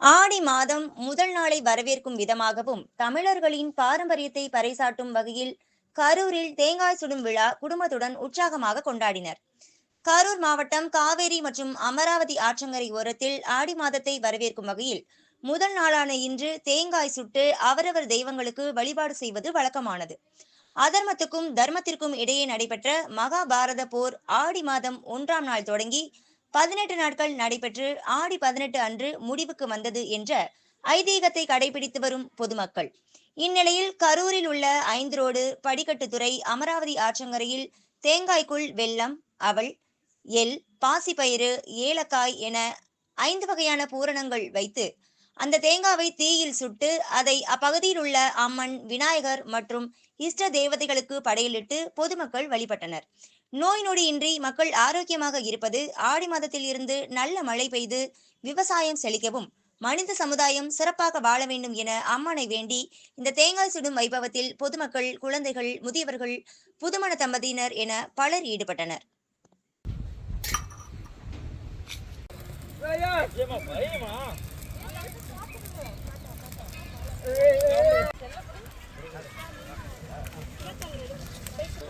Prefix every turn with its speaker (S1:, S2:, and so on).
S1: ஆடி மாதம் முதல் நாளை வரவேற்கும் விதமாகவும் தமிழர்களின் பாரம்பரியத்தை பறைசாட்டும் வகையில் கரூரில் தேங்காய் சுடும் விழா குடும்பத்துடன் உற்சாகமாக கொண்டாடினர். கரூர் மாவட்டம் காவேரி மற்றும் அமராவதி ஆற்றங்கரை ஓரத்தில் ஆடி மாதத்தை வரவேற்கும் வகையில் முதல் நாளான இன்று தேங்காய் சுட்டு அவரவர் தெய்வங்களுக்கு வழிபாடு செய்வது வழக்கமானது. அதர்மத்துக்கும் தர்மத்திற்கும் இடையே நடைபெற்ற மகாபாரத போர் ஆடி மாதம் ஒன்றாம் நாள் தொடங்கி பதினெட்டு நாட்கள் நடைபெற்று ஆடி பதினெட்டு அன்று முடிவுக்கு வந்தது என்ற ஐதீகத்தை கடைபிடித்து வரும் பொதுமக்கள். இந்நிலையில் கரூரில் உள்ள ஐந்து ரோடு படிக்கட்டுத்துறை அமராவதி ஆற்றங்கரையில் தேங்காய்க்குள் வெல்லம் அவள் எல் பாசிப்பயிறு ஏலக்காய் என ஐந்து வகையான பூரணங்கள் வைத்து அந்த தேங்காவை தீயில் சுட்டு அதை அப்பகுதியில் உள்ள அம்மன் விநாயகர் மற்றும் இஷ்ட தேவதைகளுக்கு படையலிட்டு பொதுமக்கள் வழிபட்டனர். நோய் நொடியின்றி மக்கள் ஆரோக்கியமாக இருப்பது ஆடி மாதத்தில் இருந்து நல்ல மழை பெய்து விவசாயம் செழிக்கவும் மனித சமுதாயம் சிறப்பாக வாழ வேண்டும் என அம்மனை வேண்டி இந்த தேங்காய் சுடும் வைபவத்தில் பொதுமக்கள் குழந்தைகள் முதியவர்கள் புதுமண தம்பதியினர் என பலர் ஈடுபட்டனர்.